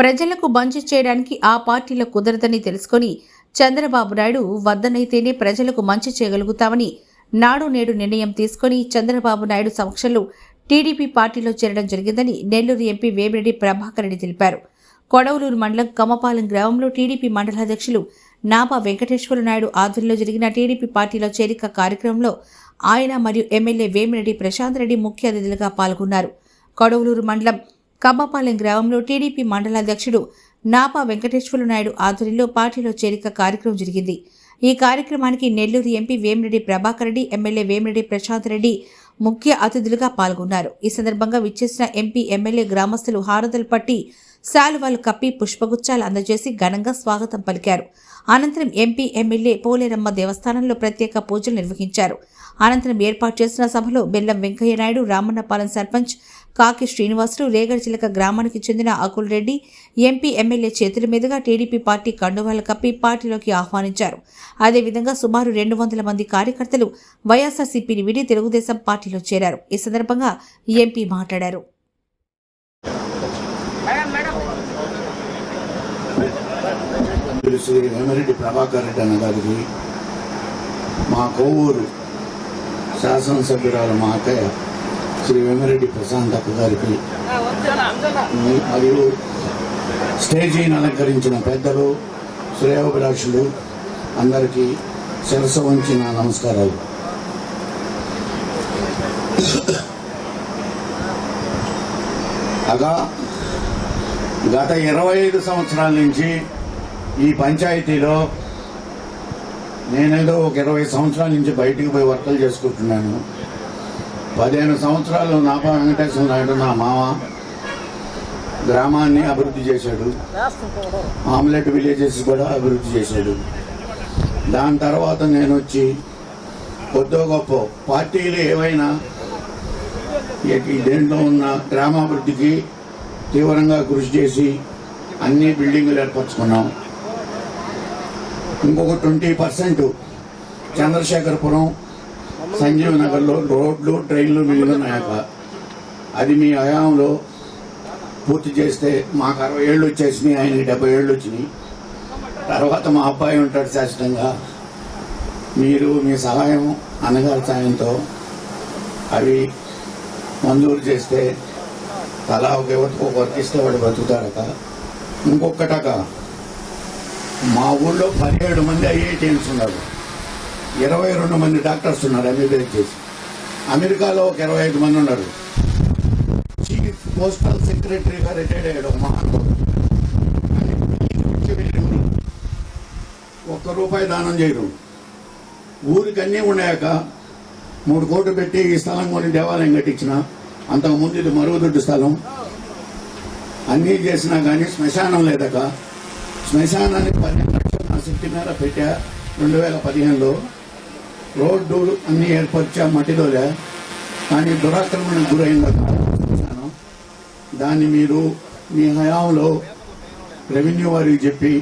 ప్రజలకు మంచి చేయడానికి ఆ పార్టీలో కుదరదని తెలుసుకొని చంద్రబాబు నాయుడు వద్దనైతేనే ప్రజలకు మంచి చేయగలుగుతామని నాడు నేడు నిర్ణయం తీసుకొని చంద్రబాబు నాయుడు సమక్షంలో టీడీపీ పార్టీలో చేరడం జరిగిందని నెల్లూరు ఎంపీ వేమిరెడ్డి ప్రభాకర్ రెడ్డి తెలిపారు. కొడవలూరు మండలం కమపాలెం గ్రామంలో టీడీపీ మండలాధ్యక్షులు నాబా వెంకటేశ్వర నాయుడు ఆధ్వర్యంలో జరిగిన టీడీపీ పార్టీలో చేరిక కార్యక్రమంలో ఆయన మరియు ఎమ్మెల్యే వేమిరెడ్డి ప్రశాంత్ రెడ్డి ముఖ్య అతిథులుగా పాల్గొన్నారు. కొడవలూరు మండలం కమ్మపాలెం గ్రామంలో టీడీపీ మండలాధ్యక్షుడు నాపా వెంకటేశ్వర నాయుడు ఆధ్వర్యంలో పార్టీలో చేరిక కార్యక్రమం జరిగింది. ఈ కార్యక్రమానికి నెల్లూరు ఎంపీ వేమిరెడ్డి ప్రభాకర్ రెడ్డి ఎమ్మెల్యే వేమిరెడ్డి ప్రశాంత్ రెడ్డి ముఖ్య అతిథులుగా పాల్గొన్నారు. ఈ సందర్భంగా విచ్చేసిన ఎంపీ ఎమ్మెల్యే గ్రామస్తులు హారతలు పట్టి శాలువాలు కప్పి పుష్పగుచ్చాలు అందజేసి ఘనంగా స్వాగతం పలికారు. అనంతరం ఎంపీ ఎమ్మెల్యే పోలేరమ్మ దేవస్థానంలో ప్రత్యేక పూజలు నిర్వహించారు. అనంతరం ఏర్పాటు చేసిన సభలో బెల్లం వెంకయ్య నాయుడు రామన్నపాలెం సర్పంచ్ కాకి శ్రీనివాసులు రేగడిచిలక గ్రామానికి చెందిన అకుల్ రెడ్డి ఎంపీ ఎమ్మెల్యే చేతుల మీదుగా టీడీపీ పార్టీ కండువాలు కప్పి పార్టీలోకి ఆహ్వానించారు. అదేవిధంగా సుమారు రెండు వందల మంది కార్యకర్తలు వైఎస్ఆర్సీపీని విడి తెలుగుదేశం పార్టీలో చేరారు. ఈ సందర్భంగా ఎంపీ మాట్లాడారు. శ్రీ వేమిరెడ్డి ప్రభాకర్ రెడ్డి అన్న గారికి మా కొవ్వూరు శాసనసభ్యురాలు మా అక్కయ్య శ్రీ వేమిరెడ్డి ప్రశాంత్ అక్క గారికి మరియు స్టేజీని అలంకరించిన పెద్దలు శ్రేయోభిలాషులు అందరికీ శిరస వంచిన నమస్కారాలు. అగా గత ఇరవై ఐదు సంవత్సరాల నుంచి ఈ పంచాయతీలో నేనేదో ఒక ఇరవై సంవత్సరాల నుంచి బయటికి పోయి వర్కలు చేసుకుంటున్నాను. పదిహేను సంవత్సరాలు నాపా వెంకటేశ్వర నాయుడు నా మామ గ్రామాన్ని అభివృద్ధి చేశాడు. ఆమ్లెట్ విలేజెస్ కూడా అభివృద్ధి చేశాడు. దాని తర్వాత నేను వచ్చి కొద్దో గొప్ప పార్టీలు ఏవైనా దేంట్లో ఉన్న గ్రామాభివృద్ధికి తీవ్రంగా కృషి చేసి అన్ని బిల్డింగులు ఏర్పరచుకున్నాం. ఇంకొక ట్వంటీ పర్సెంట్ చంద్రశేఖరపురం సంజీవ్ నగర్లో రోడ్లు ట్రైన్లు మిగిలినాయక అది మీ హయాంలో పూర్తి చేస్తే మాకు అరవై ఏళ్ళు వచ్చేసినాయి ఆయనకి డెబ్బై ఏళ్ళు వచ్చినాయి. తర్వాత మా అబ్బాయి ఉంటాడు శాశ్వతంగా. మీరు మీ సహాయం అన్నగారి సాయంతో అవి మంజూరు చేస్తే తలా ఒక ఎవరికి ఒకరికి ఇస్తే వాడు బతుకుతాడక ఇంకొకటక మా ఊళ్ళో పదిహేడు మంది ఐఐటీఎన్స్ ఉన్నారు. ఇరవై రెండు మంది డాక్టర్స్ ఉన్నారు ఎంబీబీఎస్ చేసి. అమెరికాలో ఒక ఇరవై ఐదు మంది ఉన్నారు. చీఫ్ పోస్టల్ సెక్రటరీగా రిటైర్డ్ అయ్యాడు ఒక మహానుభావుడు. ఒక్క రూపాయి దానం చేయరు ఊరికి అన్నీ ఉన్నాయాక మూడు కోట్లు పెట్టి ఈ స్థలం కొని దేవాలయం కట్టించిన. అంతకుముందు ఇది మరుగుదొడ్డు స్థలం. అన్నీ చేసినా కానీ శ్మశానం లేదక శ్మశానానికి పదిహేను లక్షలు నా శక్తి మేర పెట్టా. రెండు వేల పదిహేనులో రోడ్డు అన్నీ ఏర్పరిచా మట్టిలోలే. కానీ దురాక్రమణకు గురైందక దాన్ని మీరు మీ హయాంలో రెవెన్యూ వారికి చెప్పి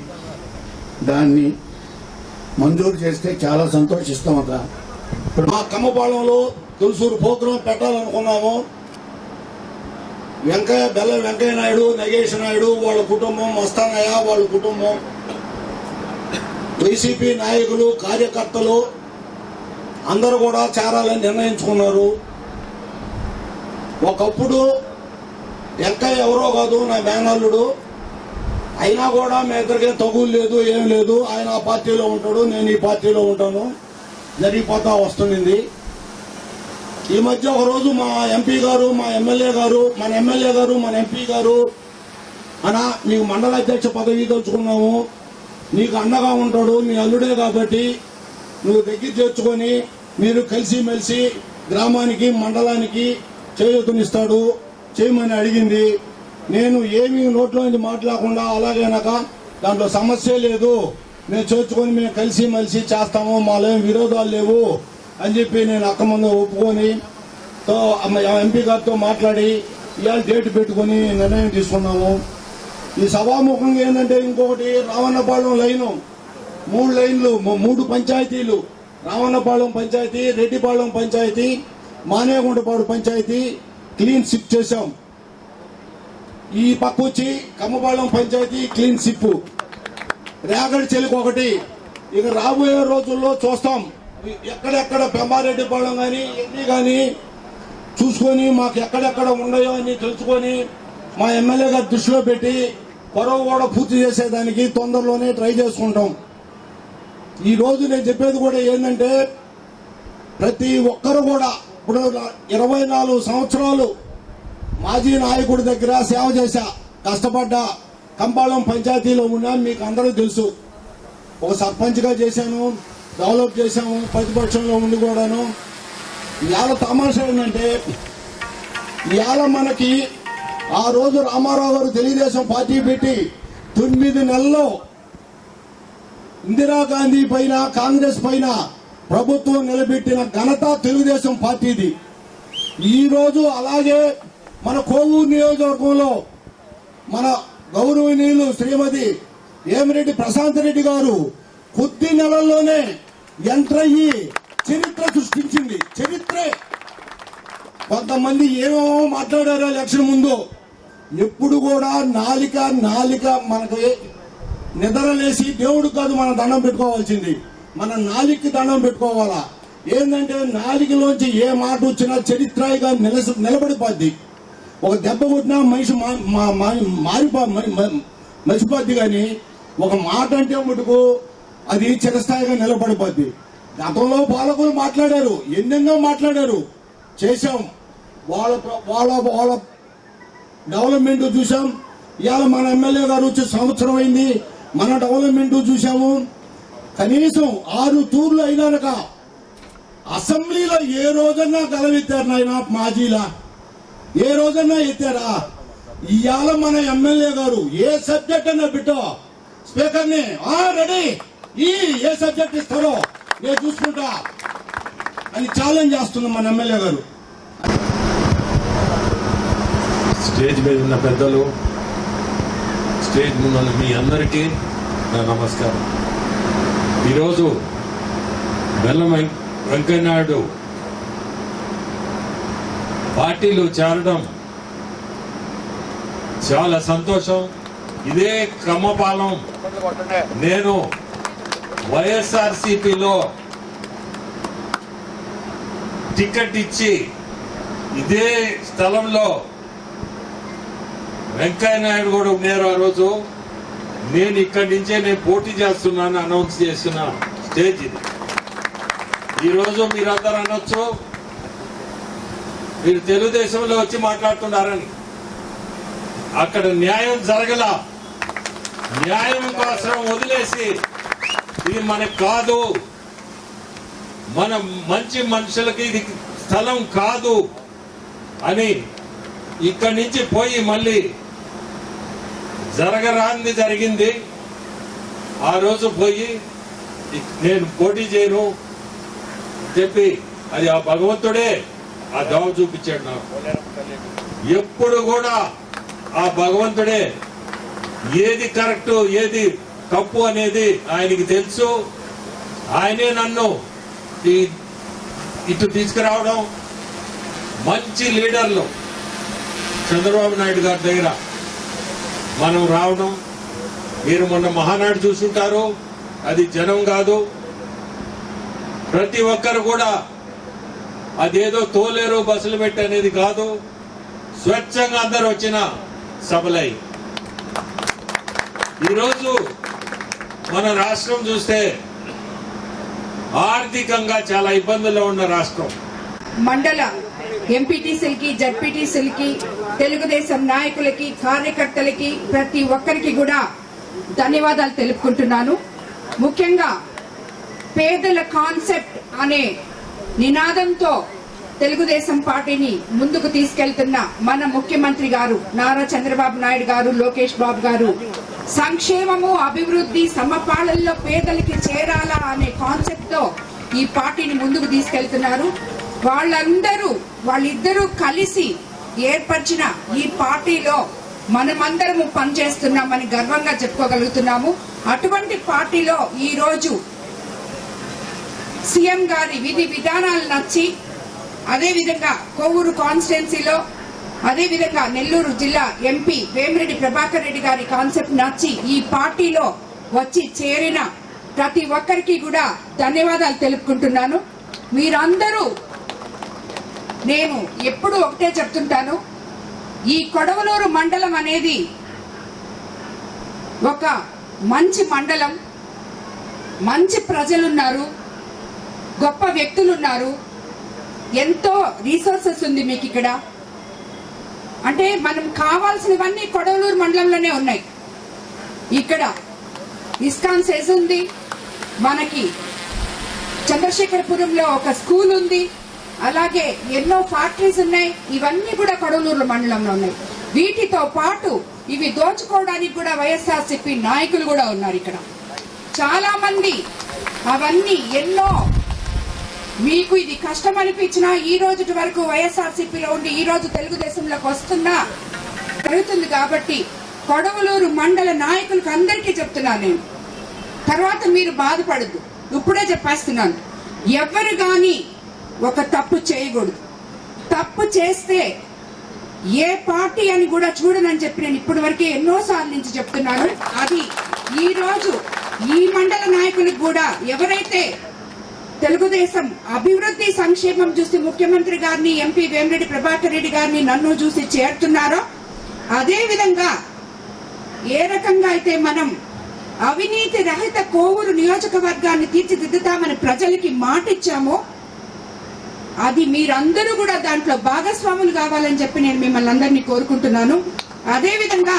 దాన్ని మంజూరు చేస్తే చాలా సంతోషిస్తాం ఇప్పుడు మా కమ్మపాలెంలో తులసూరు పోత్రం పెట్టాలనుకున్నాము. వెంకయ్య బెల్ల వెంకయ్య నాయుడు నగేష్ నాయుడు వాళ్ళ కుటుంబం మస్తానయ్య వాళ్ళ కుటుంబం. వైసీపీ నాయకులు కార్యకర్తలు అందరూ కూడా చేరాలని నిర్ణయించుకున్నారు. ఒకప్పుడు వెంకయ్య ఎవరో కాదు నా మేనల్లుడు. అయినా కూడా మీ ఇద్దరికే తగులు లేదు ఏం లేదు. ఆయన ఆ పార్టీలో ఉంటాడు నేను ఈ పార్టీలో ఉంటాను. జరిగిపోతా వస్తుంది. ఈ మధ్య ఒక రోజు మా ఎంపీ గారు మా ఎమ్మెల్యే గారు మన ఎమ్మెల్యే గారు మన ఎంపీ గారు అనా నీకు మండల అధ్యక్ష పదవి తెచ్చుకున్నాము నీకు అండగా ఉంటాడు నీ అల్లుడే కాబట్టి నువ్వు దగ్గర చేర్చుకొని మీరు కలిసి మెలిసి గ్రామానికి మండలానికి చేయూతనిస్తాడు. చేయమని అడిగింది. నేను ఏమీ నోట్లో నుంచి మాట్లాడకుండా అలాగేనాక దాంట్లో సమస్య లేదు. మేము చేర్చుకొని మేము కలిసి మెలిసి చేస్తాము. మాలో ఏం విరోధాలు లేవు. అని చెప్పి నేను అక్క ముందు ఒప్పుకొని తో ఎంపీ గారితో మాట్లాడి ఇవాళ డేట్ పెట్టుకొని నిర్ణయం తీసుకున్నాము. ఈ సభాముఖంగా ఏంటంటే ఇంకొకటి రావణపాలెం లైను. మూడు లైన్లు మూడు పంచాయతీలు. రావణపాలెం పంచాయతీ రెడ్డిపాలెం పంచాయతీ మానేగుంటపాడు పంచాయతీ క్లీన్ సిప్ చేశాం. ఈ పక్క వచ్చి కమ్మపాలెం పంచాయతీ క్లీన్ సిప్ రేగడి చెలుకు ఒకటి. ఇక రాబోయే రోజుల్లో చూస్తాం. ఎక్కడెక్కడ పెంబారెడ్డిపాలెం కానీ ఎన్ని కానీ చూసుకొని మాకు ఎక్కడెక్కడ ఉన్నాయో అని తెలుసుకొని మా ఎమ్మెల్యే గారు దృష్టిలో పెట్టి పొరవ కూడా పూర్తి చేసేదానికి తొందరలోనే ట్రై చేసుకుంటాం. ఈ రోజు నేను చెప్పేది కూడా ఏంటంటే ప్రతి ఒక్కరు కూడా ఇప్పుడు ఇరవై నాలుగు సంవత్సరాలు మాజీ నాయకుడి దగ్గర సేవ చేశా కష్టపడ్డా కంపాళం పంచాయతీలో ఉన్నా మీకు అందరూ తెలుసు. ఒక సర్పంచ్గా చేశాను డెవలప్ చేశాము ప్రతిపక్షంలో ఉండి కూడాను. ఇవాళ తమాషా ఏంటంటే ఇవాళ మనకి ఆ రోజు రామారావు గారు తెలుగుదేశం పార్టీ పెట్టి తొమ్మిది నెలల్లో ఇందిరాగాంధీ పైన కాంగ్రెస్ పైన ప్రభుత్వం నిలబెట్టిన ఘనత తెలుగుదేశం పార్టీది. ఈరోజు అలాగే మన కోవూరు నియోజకవర్గంలో మన గౌరవనీయులు శ్రీమతి ఏమిరెడ్డి ప్రశాంత్ రెడ్డి గారు కొద్ది నెలల్లోనే ఎంటర్ అయ్యి చరిత్ర సృష్టించింది. చరిత్రే. కొంతమంది ఏమేమో మాట్లాడారు ఎలక్షన్ ముందు. ఎప్పుడు కూడా నాలిక నాలిక మనకి నిద్రలేసి దేవుడు కాదు మనం దండం పెట్టుకోవాల్సింది. మన నాలికి దండం పెట్టుకోవాలా? ఏంటంటే నాలికలోంచి ఏ మాట వచ్చినా చరిత్రగా నిలస నిలబడిపోద్ది. ఒక దెబ్బ కొట్టినా మనిషి మా- మా- మారిపో మరి- కానీ ఒక మాట అంటే మటుకు అది చిరస్థాయిగా నిలబడిపోద్ది. గతంలో పాలకులు మాట్లాడారు ఎన్నెన్నో మాట్లాడారు. చేశాం. వాళ్ళ వాళ్ళ వాళ్ళ డెవలప్మెంట్ చూసాం ఇవాళ మన ఎమ్మెల్యే గారు వచ్చి సంవత్సరం అయింది. మన డెవలప్మెంట్ చూసాము కనీసం ఆరు తూర్లు అయినాక అసెంబ్లీలో ఏ రోజన్నా గలవెత్తారు నాయన మాజీలా? ఏ రోజన్నా ఎత్తారా? ఇవాళ మన ఎమ్మెల్యే గారు ఏ సబ్జెక్ట్ అన్నా పెట్టో. స్పీకర్ని రెడీ. ఈ ఏ సబ్జెక్ట్ ఇస్తారో నేను చూసుకుంటా అని ఛాలెంజ్ చేస్తున్నాం మన ఎమ్మెల్యే గారు. స్టేజ్ మీద ఉన్న పెద్దలు స్టేజ్ ముందు మీ అందరికీ నా నమస్కారం. ఈరోజు బెల్లం వెంకయ్యనాయుడు పార్టీలో చేరడం చాలా సంతోషం. ఇదే క్రమపాలం. నేను వైఎస్ఆర్సిపిలో టికెట్ ఇచ్చి ఇదే స్థలంలో వెంకయ్య నాయుడు కూడా ఉన్నారు ఆ రోజు. నేను ఇక్కడి నుంచే నేను పోటీ చేస్తున్నాను అనౌన్స్ చేసిన స్టేజ్ ఇది. ఈరోజు మీరందరూ అనొచ్చు మీరు తెలుగుదేశంలో వచ్చి మాట్లాడుతున్నారని. అక్కడ న్యాయం జరగల న్యాయం కోసం వదిలేసి ఇది మనకు కాదు. మన మంచి మనుషులకి ఇది స్థలం కాదు అని ఇక్కడి నుంచి పోయి మళ్ళీ జరగరాంది జరిగింది. ఆ రోజు పోయి నేను పోటీ చేయను చెప్పి అది ఆ భగవంతుడే ఆ దావ చూపించాడు నాకు. ఎప్పుడు కూడా ఆ భగవంతుడే ఏది కరెక్ట్ ఏది తప్పు అనేది ఆయనకి తెలుసు. ఆయనే నన్ను ఈ- ఇటు తీసుకురావడం మంచి లీడర్లు. చంద్రబాబు నాయుడు గారి దగ్గర మనం రావడం. మీరు మొన్న మహానాడు చూసుంటారు. అది జనం కాదు. ప్రతి ఒక్కరు కూడా అదేదో తోలేరు బస్సులు పెట్టి అనేది కాదు. స్వచ్ఛంగా అందరు వచ్చిన సభలై. ఈరోజు మన రాష్ట్రం చూస్తే ఆర్థికంగా చాలా ఇబ్బందుల్లో ఉన్న రాష్ట్రం. మండల ఎంపీటీసీలకి జడ్పీటీసీలకి తెలుగుదేశం నాయకులకి కార్యకర్తలకి ప్రతి ఒక్కరికి కూడా ధన్యవాదాలు తెలుపుకుంటున్నాను. ముఖ్యంగా పేదల కాన్సెప్ట్ అనే నినాదంతో తెలుగుదేశం పార్టీని ముందుకు తీసుకెళ్తున్న మన ముఖ్యమంత్రి గారు నారా చంద్రబాబు నాయుడు గారు లోకేష్ బాబు గారు సంక్షేమము అభివృద్ధి సమపాలల్లో పేదలకి చేరాలా అనే కాన్సెప్ట్తో ఈ పార్టీని ముందుకు తీసుకెళ్తున్నారు. వాళ్ళందరూ వాళ్ళిద్దరూ కలిసి ఏర్పరిచిన ఈ పార్టీలో మనమందరము పనిచేస్తున్నామని గర్వంగా చెప్పుకోగలుగుతున్నాము. అటువంటి పార్టీలో ఈ రోజు సీఎం గారి విధి విధానాలు నచ్చి అదేవిధంగా కోవూరు కొవ్వూరు కాన్స్టిట్యున్సీలో అదేవిధంగా నెల్లూరు జిల్లా ఎంపీ వేమిరెడ్డి ప్రభాకర్ రెడ్డి గారి కాన్సెప్ట్ నచ్చి ఈ పార్టీలో వచ్చి చేరిన ప్రతి ఒక్కరికి కూడా ధన్యవాదాలు తెలుపుకుంటున్నాను. మీరందరూ నేను ఎప్పుడు ఒకటే చెప్తుంటాను. ఈ కొడవలూరు మండలం అనేది ఒక మంచి మండలం. మంచి ప్రజలున్నారు. గొప్ప వ్యక్తులున్నారు. ఎంతో రీసోర్సెస్ ఉంది మీకు ఇక్కడ అంటే మనం కావాల్సినవన్నీ కొడవలూరు మండలంలోనే ఉన్నాయి. ఇక్కడ ఇస్కాన్ సెజ్ ఉంది మనకి చంద్రశేఖరపురంలో ఒక స్కూల్ ఉంది అలాగే ఎన్నో ఫ్యాక్టరీస్ ఉన్నాయి ఇవన్నీ కూడా కడలూరు మండలంలో ఉన్నాయి. వీటితో పాటు ఇవి దోచుకోవడానికి కూడా వైఎస్ఆర్సిపి నాయకులు కూడా ఉన్నారు ఇక్కడ. చాలా మంది అవన్నీ ఎన్నో మీకు ఇది కష్టం అనిపించినా ఈ రోజు వరకు వైఎస్ఆర్సీపీలో ఉండి ఈ రోజు తెలుగుదేశంలోకి వస్తున్నా జరుగుతుంది కాబట్టి కొడవలూరు మండల నాయకులకు అందరికీ చెప్తున్నాను నేను. తర్వాత మీరు బాధపడద్దు. ఇప్పుడే చెప్పేస్తున్నాను. ఎవరు కానీ ఒక తప్పు చేయకూడదు. తప్పు చేస్తే ఏ పార్టీ అని కూడా చూడనని చెప్పి నేను ఇప్పటి వరకే ఎన్నో సార్లు నుంచి చెప్తున్నాను. అది ఈ రోజు ఈ మండల నాయకులకు కూడా ఎవరైతే తెలుగుదేశం అభివృద్ధి సంక్షేమం చూసి ముఖ్యమంత్రి గారిని ఎంపీ వేమిరెడ్డి ప్రభాకర్ రెడ్డి గారిని నన్ను చూసి చేరుతున్నారో అదే విధంగా ఏ రకంగా అయితే మనం అవినీతి రహిత కోవూరు నియోజకవర్గాన్ని తీర్చిదిద్దుతామని ప్రజలకి మాట ఇచ్చామో అది మీరందరూ కూడా దాంట్లో భాగస్వాములు కావాలని చెప్పి నేను మిమ్మల్ని అందరినీ కోరుకుంటున్నాను. అదేవిధంగా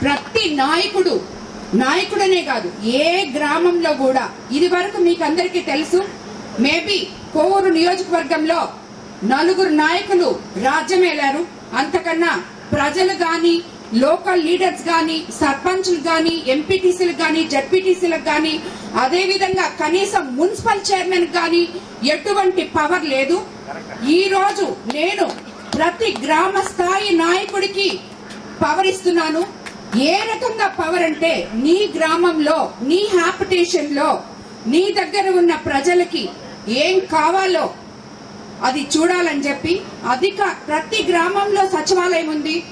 ప్రతి నాయకుడు నాయకుడనే కాదు ఏ గ్రామంలో కూడా. ఇది వరకు మీకు అందరికీ తెలుసు. మేబీ కోవూరు నియోజకవర్గంలో నలుగురు నాయకులు రాజ్యమేలారు. అంతకన్నా ప్రజలు గాని లోకల్ లీడర్స్ గాని సర్పంచ్లు గాని ఎంపీటీసీలకు గాని జడ్పీటీసీలకు గాని అదే విధంగా కనీసం మున్సిపల్ చైర్మన్ గాని ఎటువంటి పవర్ లేదు. ఈ రోజు నేను ప్రతి గ్రామ స్థాయి నాయకుడికి పవర్ ఇస్తున్నాను. ఏ రకంగా పవర్ అంటే నీ గ్రామంలో నీ హ్యాపిటేషన్లో నీ దగ్గర ఉన్న ప్రజలకి ఏం కావాలో అది చూడాలని చెప్పి అధిక ప్రతి గ్రామంలో సచివాలయం ఉంది.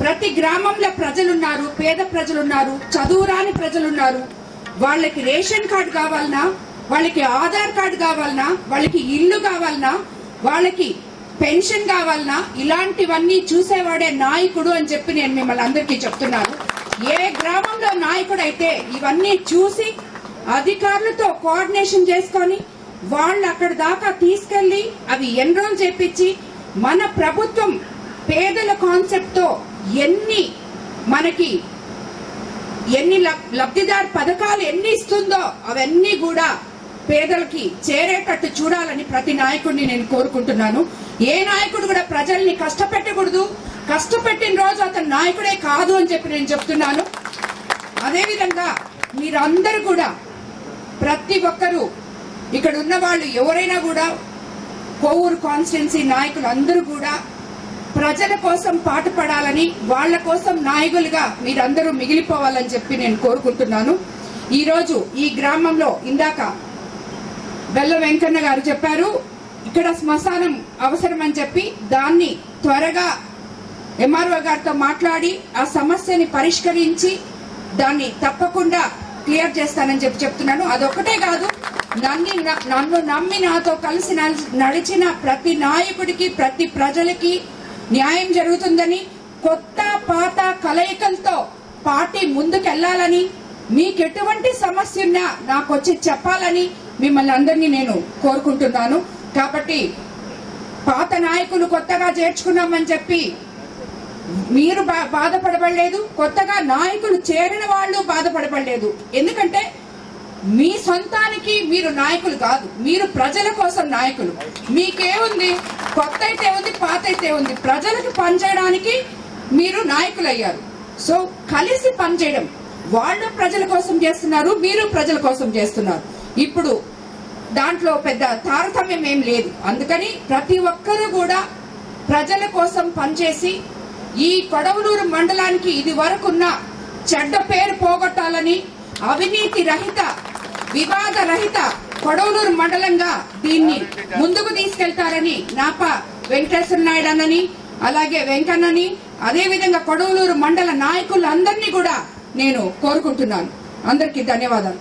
ప్రతి గ్రామంలో ప్రజలున్నారు పేద ప్రజలున్నారు చదువురాని ప్రజలున్నారు. వాళ్ళకి రేషన్ కార్డు కావాలనా వాళ్ళకి ఆధార్ కార్డు కావాలనా వాళ్ళకి ఇల్లు కావాలనా వాళ్ళకి పెన్షన్ కావాలనా ఇలాంటివన్నీ చూసేవాడే నాయకుడు అని చెప్పి నేను మిమ్మల్ని అందరికీ చెప్తున్నాను. ఏ గ్రామంలో నాయకుడు అయితే ఇవన్నీ చూసి అధికారులతో కోఆర్డినేషన్ చేసుకొని వాళ్ళు అక్కడ దాకా తీసుకెళ్ళి అవి ఎన్రోల్ చేపించి మన ప్రభుత్వం పేదల కాన్సెప్ట్తో ఎన్ని మనకి ఎన్ని లబ్- లబ్ధిదారు పథకాలు ఎన్ని ఇస్తుందో అవన్నీ కూడా పేదలకి చేరేటట్టు చూడాలని ప్రతి నాయకుడిని నేను కోరుకుంటున్నాను. ఏ నాయకుడు కూడా ప్రజల్ని కష్టపెట్టకూడదు. కష్టపెట్టిన రోజు అతను నాయకుడే కాదు అని చెప్పి నేను చెప్తున్నాను. అదేవిధంగా మీరందరూ కూడా ప్రతి ఒక్కరూ ఇక్కడ ఉన్న వాళ్ళు ఎవరైనా కూడా కోవూరు కాన్స్టిట్యున్సీ నాయకులు అందరూ కూడా ప్రజల కోసం పాటుపడాలని వాళ్ళ కోసం నాయకులుగా మీరందరూ మిగిలిపోవాలని చెప్పి నేను కోరుకుంటున్నాను. ఈరోజు ఈ గ్రామంలో ఇందాక బెల్ల వెంకన్న గారు చెప్పారు ఇక్కడ శ్మశానం అవసరం అని చెప్పి దాన్ని త్వరగా ఎంఆర్ఓ గారితో మాట్లాడి ఆ సమస్యని పరిష్కరించి దాన్ని తప్పకుండా క్లియర్ చేస్తానని చెప్పి చెప్తున్నాను. అదొకటే కాదు నన్ను నన్ను నమ్మి నాతో కలిసి నడిచిన ప్రతి నాయకుడికి ప్రతి ప్రజలకి న్యాయం జరుగుతుందని కొత్త పాత కలయికలతో పార్టీ ముందుకెళ్ళాలని మీకు ఎటువంటి సమస్య ఉన్నా నాకు వచ్చి చెప్పాలని మిమ్మల్ని అందరినీ నేను కోరుకుంటున్నాను. కాబట్టి పాత నాయకులు కొత్తగా చేర్చుకున్నామని చెప్పి మీరు బా- బాధపడబడలేదు కొత్తగా నాయకులు చేరిన వాళ్ళు బాధపడబడలేదు. ఎందుకంటే మీ సొంతానికి మీరు నాయకులు కాదు మీరు ప్రజల కోసం నాయకులు. మీకేముంది? కొత్త అయితే ఉంది పాత అయితే ఉంది. ప్రజలకు పనిచేయడానికి మీరు నాయకులు అయ్యారు సో కలిసి పనిచేయడం. వాళ్ళు ప్రజల కోసం చేస్తున్నారు మీరు ప్రజల కోసం చేస్తున్నారు. ఇప్పుడు దాంట్లో పెద్ద తారతమ్యం ఏం లేదు. అందుకని ప్రతి ఒక్కరూ కూడా ప్రజల కోసం పనిచేసి ఈ కొడవలూరు మండలానికి ఇది వరకున్న చెడ్డ పేరు పోగొట్టాలని అవినీతి రహిత వివాద రహిత కొడవలూరు మండలంగా దీన్ని ముందుకు తీసుకెళ్తారని నాప వెంకటేశ్వర నాయుడు అన్నని అలాగే వెంకన్నని అదేవిధంగా కొడవలూరు మండల నాయకులందరినీ కూడా నేను కోరుకుంటున్నాను. అందరికీ ధన్యవాదాలు.